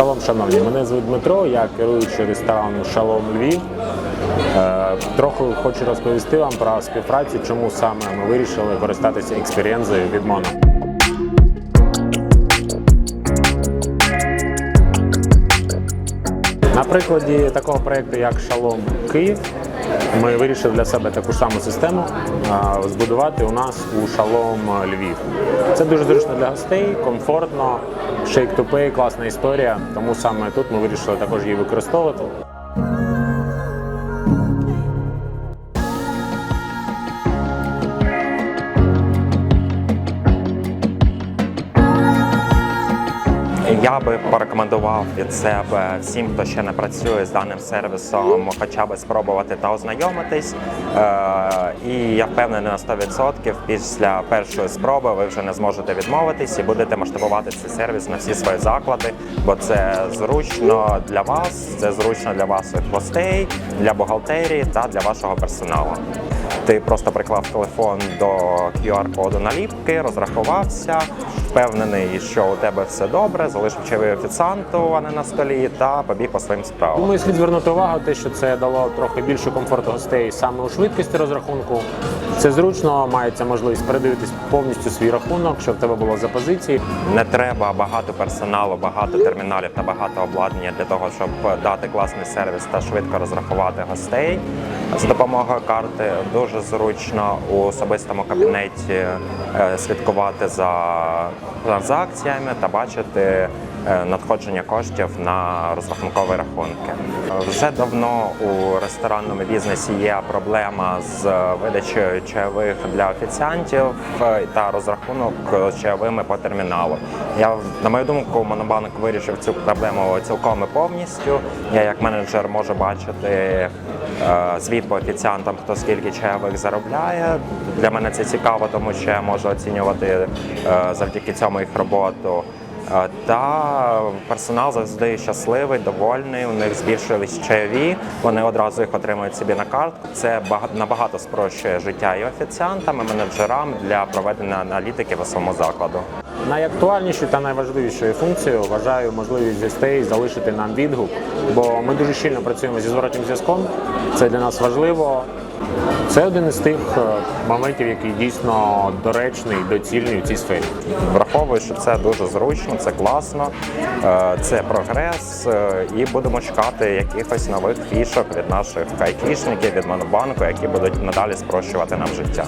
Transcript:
Шалом, шановні. Мене звуть Дмитро, я керуючий ресторану Шалом Львів. Е, Трохи хочу розповісти вам про співпрацю, чому саме ми вирішили користатися експірієнзою від Моно. На прикладі такого проєкту, як Шалом Київ, ми вирішили для себе таку ж саму систему збудувати у нас у Шалом Львів. Це дуже зручно для гостей, комфортно, шейк-тупи, класна історія. Тому саме тут ми вирішили також її використовувати. Я би порекомендував від себе всім, хто ще не працює з даним сервісом, хоча б спробувати та ознайомитись. Е, І я впевнений на 100% після першої спроби ви вже не зможете відмовитись і будете масштабувати цей сервіс на всі свої заклади, бо це зручно для вас, це зручно для ваших гостей, для бухгалтерії та для вашого персоналу. Ти просто приклав телефон до QR-коду наліпки, розрахувався, впевнений, що у тебе все добре, залишив чайовий офіціанту, а не на столі, та побіг по своїм справам. Думаю, слід звернути увагу, те, що це дало трохи більше комфорту гостей саме у швидкості розрахунку. Це зручно, мається можливість передивитись повністю свій рахунок, щоб в тебе було за позиції. Не треба багато персоналу, багато терміналів та багато обладнання для того, щоб дати класний сервіс та швидко розрахувати гостей з допомогою карти. Дуже зручно у особистому кабінеті е, слідкувати за транзакціями та бачити надходження коштів на розрахункові рахунки. Вже давно у ресторанному бізнесі є проблема з видачею чайових для офіціантів е, та розрахунок чайовими по терміналу. Я на мою думку, Монобанк вирішив цю проблему цілком і повністю. Я як менеджер можу бачити е, звіт по офіціантам, хто скільки чайових заробляє. Для мене це цікаво, тому що я можу оцінювати е, завдяки цьому їх роботу. Та персонал завжди щасливий, довольний. У них збільшились чайові. Вони одразу їх отримують собі на картку. Це бага- набагато спрощує життя і офіціантам, і менеджерам для проведення аналітики в своєму закладу. Найактуальнішою та найважливішою функцією вважаю можливість гостей залишити нам відгук, бо ми дуже щільно працюємо зі зворотнім зв'язком. Це для нас важливо. Це один із тих е, моментів, який дійсно доречний, доцільний у цій сфері. Враховую, що це дуже зручно, це класно, е, це прогрес, е, і будемо чекати якихось нових фішок від наших кайфішників від Монобанку, які будуть надалі спрощувати нам життя.